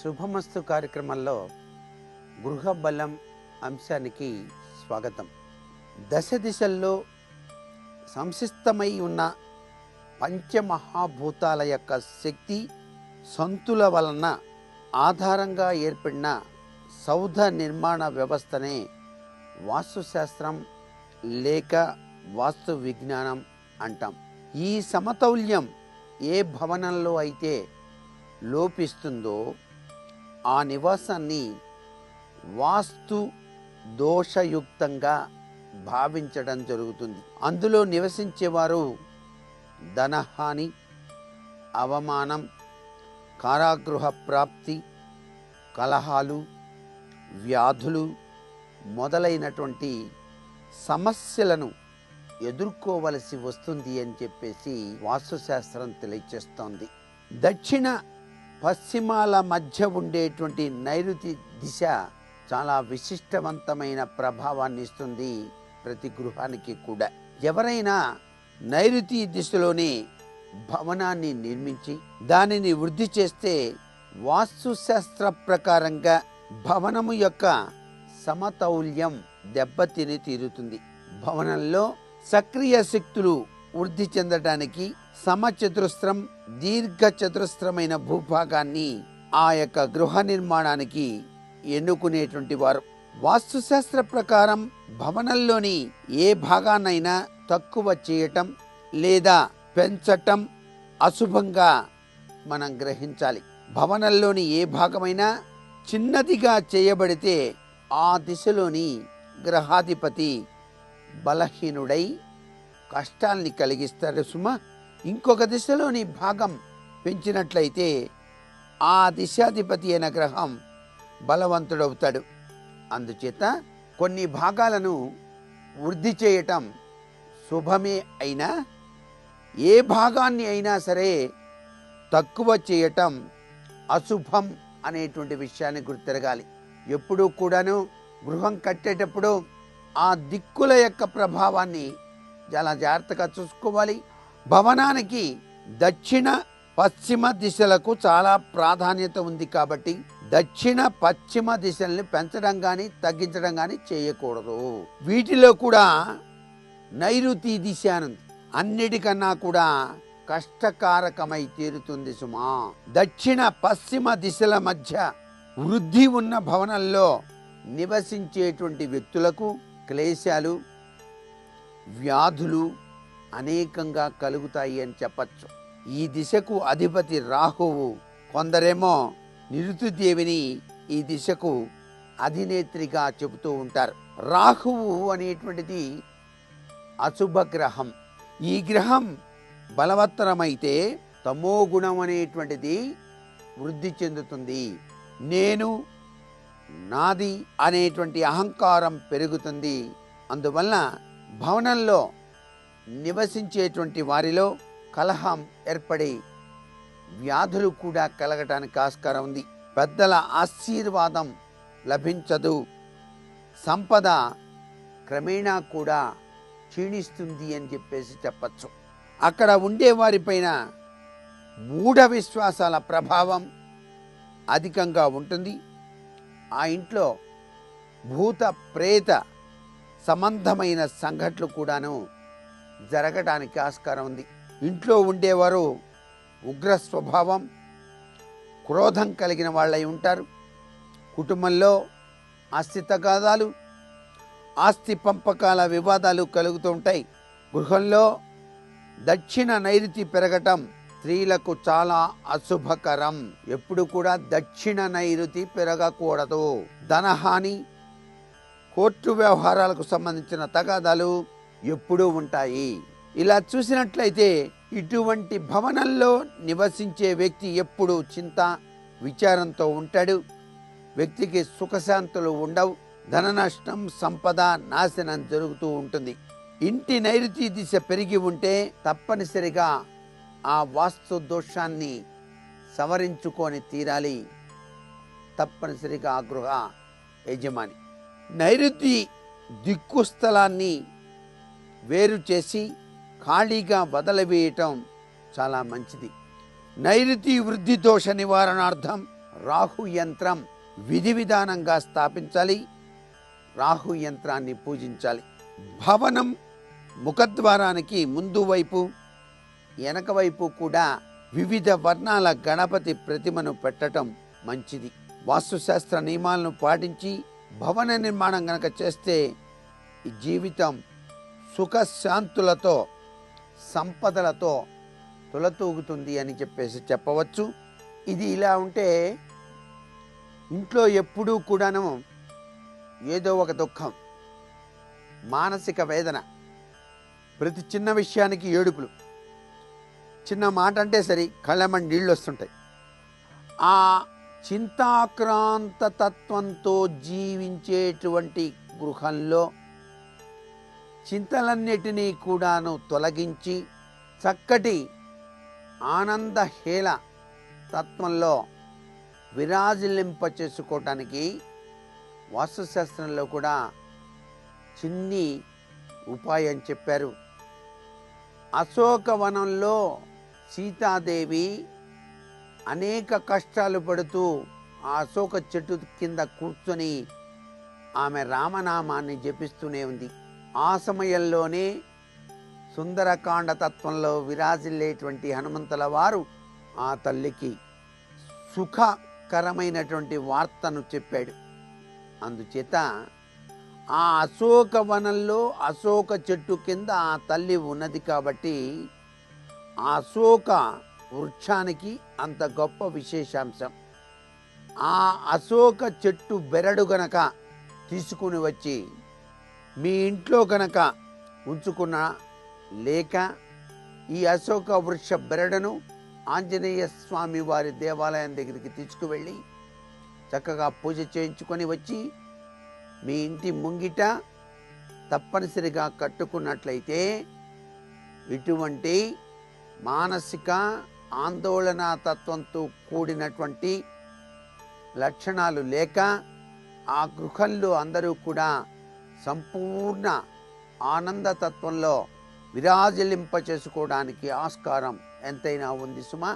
శుభమస్తు కార్యక్రమంలో గృహ బలం అంశానికి స్వాగతం. దశ దిశల్లో సంసిస్తమై ఉన్న పంచమహాభూతాల యొక్క శక్తి సంతుల వలన ఆధారంగా ఏర్పడిన సౌధ నిర్మాణ వ్యవస్థనే వాస్తుశాస్త్రం లేక వాస్తు విజ్ఞానం అంటాం. ఈ సమతౌల్యం ఏ భవనంలో అయితే లోపిస్తుందో ఆ నివాసాన్ని వాస్తు దోషయుక్తంగా భావించడం జరుగుతుంది. అందులో నివసించేవారు ధనహాని అవమానం కారాగృహ ప్రాప్తి కలహాలు వ్యాధులు మొదలైనటువంటి సమస్యలను ఎదుర్కోవలసి వస్తుంది అని చెప్పేసి వాస్తుశాస్త్రం తెలియచేస్తోంది. దక్షిణ పశ్చిమాల మధ్య ఉండేటువంటి నైరుతి దిశ చాలా విశిష్టవంతమైన ప్రభావాన్ని ఇస్తుంది ప్రతి గృహానికి కూడా. ఎవరైనా నైరుతి దిశలోనే భవనాన్ని నిర్మించి దానిని వృద్ధి చేస్తే వాస్తుశాస్త్ర ప్రకారంగా భవనము యొక్క సమతౌల్యం దెబ్బతిని తీరుతుంది. భవనంలో సక్రియ శక్తులు వృద్ధి చెందడానికి సమచతురస్రం దీర్ఘ చతురస్రమైన భూభాగాన్ని ఆ యొక్క గృహ నిర్మాణానికి ఎన్నుకునేటువంటి వారు. వాస్తుశాస్త్ర ప్రకారం భవనంలోని ఏ భాగాన్నైనా తక్కువ చేయటం లేదా పెంచటం అశుభంగా మనం గ్రహించాలి. భవనంలోని ఏ భాగమైనా చిన్నదిగా చేయబడితే ఆ దిశలోని గ్రహాధిపతి బలహీనుడై కష్టాల్ని కలిగిస్తాడు సుమ. ఇంకొక దిశలోని భాగం పెంచినట్లయితే ఆ దిశాధిపతి అయిన గ్రహం బలవంతుడవుతాడు. అందుచేత కొన్ని భాగాలను వృద్ధి చేయటం శుభమే అయినా ఏ భాగాన్ని అయినా సరే తక్కువ చేయటం అశుభం అనేటువంటి విషయాన్ని గుర్తిరగాలి. ఎప్పుడూ కూడాను గృహం కట్టేటప్పుడు ఆ దిక్కుల యొక్క ప్రభావాన్ని చాలా జాగ్రత్తగా చూసుకోవాలి. భవనానికి దక్షిణ పశ్చిమ దిశలకు చాలా ప్రాధాన్యత ఉంది కాబట్టి దక్షిణ పశ్చిమ దిశల్ని పెంచడం కానీ తగ్గించడం కానీ చేయకూడదు. వీటిలో కూడా నైరుతి దిశ అని అన్నిటికన్నా కూడా కష్టకారకమై తీరుతుంది సుమా. దక్షిణ పశ్చిమ దిశల మధ్య వృద్ధి ఉన్న భవనంలో నివసించేటువంటి వ్యక్తులకు క్లేశాలు వ్యాధులు అనేకంగా కలుగుతాయి అని చెప్పచ్చు. ఈ దిశకు అధిపతి రాహువు కొందరేమో నిరుతుదేవిని ఈ దిశకు అధినేత్రిగా చెబుతూ ఉంటారు. రాహువు అనేటువంటిది అశుభ గ్రహం. ఈ గ్రహం బలవత్తరమైతే తమో గుణం అనేటువంటిది వృద్ధి చెందుతుంది. నేను నాది అనేటువంటి అహంకారం పెరుగుతుంది. అందువల్ల భవనంలో నివసించేటువంటి వారిలో కలహం ఏర్పడి వ్యాధులు కూడా కలగటానికి ఆస్కారం ఉంది. పెద్దల ఆశీర్వాదం లభించదు. సంపద క్రమేణా కూడా క్షీణిస్తుంది అని చెప్పేసి చెప్పచ్చు. అక్కడ ఉండే వారిపైన మూఢ విశ్వాసాల ప్రభావం అధికంగా ఉంటుంది. ఆ ఇంట్లో భూత ప్రేత సంబంధమైన సంఘటనలు కూడాను జరగడానికి ఆస్కారం ఉంది. ఇంట్లో ఉండేవారు ఉగ్ర స్వభావం క్రోధం కలిగిన వాళ్ళై ఉంటారు. కుటుంబంలో ఆస్తి తగాదాలు ఆస్తి పంపకాల వివాదాలు కలుగుతూ ఉంటాయి. గృహంలో దక్షిణ నైరుతి పెరగటం స్త్రీలకు చాలా అశుభకరం. ఎప్పుడు కూడా దక్షిణ నైరుతి పెరగకూడదు. ధనహాని కోర్టు వ్యవహారాలకు సంబంధించిన తగాదాలు ఎప్పుడూ ఉంటాయి. ఇలా చూసినట్లయితే ఇటువంటి భవనంలో నివసించే వ్యక్తి ఎప్పుడు చింత విచారంతో ఉంటాడు. వ్యక్తికి సుఖశాంతులు ఉండవు. ధన నష్టం సంపద నాశనం జరుగుతూ ఉంటుంది. ఇంటి నైరుతి దిశ పెరిగి ఉంటే తప్పనిసరిగా ఆ వాస్తు దోషాన్ని సవరించుకొని తీరాలి. తప్పనిసరిగా ఆ గృహ యజమాని. నైరుతి దిక్కు స్థలాన్ని వేరు చేసి ఖాళీగా వదలవేయటం చాలా మంచిది. నైరుతి వృద్ధి దోష నివారణార్థం రాహు యంత్రం విధి విధానంగా స్థాపించాలి. రాహు యంత్రాన్ని పూజించాలి. భవనం ముఖద్వారానికి ముందు వైపు వెనక వైపు కూడా వివిధ వర్ణాల గణపతి ప్రతిమను పెట్టడం మంచిది. వాస్తుశాస్త్ర నియమాలను పాటించి భవన నిర్మాణం గనక చేస్తే జీవితం సుఖశాంతులతో సంపదలతో తులతూగుతుంది అని చెప్పేసి చెప్పవచ్చు. ఇది ఇలా ఉంటే ఇంట్లో ఎప్పుడూ కూడాను ఏదో ఒక దుఃఖం మానసిక వేదన ప్రతి చిన్న విషయానికి ఏడుపులు. చిన్న మాట అంటే సరే కళ్ళమని నీళ్ళు వస్తుంటాయి. ఆ చింతాక్రాంత తత్వంతో జీవించేటువంటి గృహంలో చింతలన్నిటినీ కూడాను తొలగించి చక్కటి ఆనందహేళ తత్వంలో విరాజిల్లింప చేసుకోవటానికి వాస్తుశాస్త్రంలో కూడా చిన్ని ఉపాయం చెప్పారు. అశోకవనంలో సీతాదేవి అనేక కష్టాలు పడుతూ ఆ అశోక చెట్టు కింద కూర్చొని ఆమె రామనామాన్ని జపిస్తూనే ఉంది. ఆ సమయంలోనే సుందరకాండ తత్వంలో విరాజిల్లేటువంటి హనుమంతుల వారు ఆ తల్లికి సుఖకరమైనటువంటి వార్తను చెప్పాడు. అందుచేత ఆ అశోక వనంలో అశోక చెట్టు కింద ఆ తల్లి ఉన్నది కాబట్టి ఆ అశోక వృక్షానికి అంత గొప్ప విశేషాంశం. ఆ అశోక చెట్టు బెరడు గనక తీసుకుని వచ్చి మీ ఇంట్లో కనుక ఉంచుకున్న లేక ఈ అశోక వృక్ష బెరడును ఆంజనేయ స్వామి వారి దేవాలయం దగ్గరికి తీసుకువెళ్ళి చక్కగా పూజ చేయించుకొని వచ్చి మీ ఇంటి ముంగిట తప్పనిసరిగా కట్టుకున్నట్లయితే ఇటువంటి మానసిక ఆందోళన తత్వంతో కూడినటువంటి లక్షణాలు లేక ఆ గృహంలో అందరూ కూడా సంపూర్ణ ఆనందతత్వంలో విరాజిల్లింప చేసుకోవడానికి ఆస్కారం ఎంతైనా ఉంది సుమా.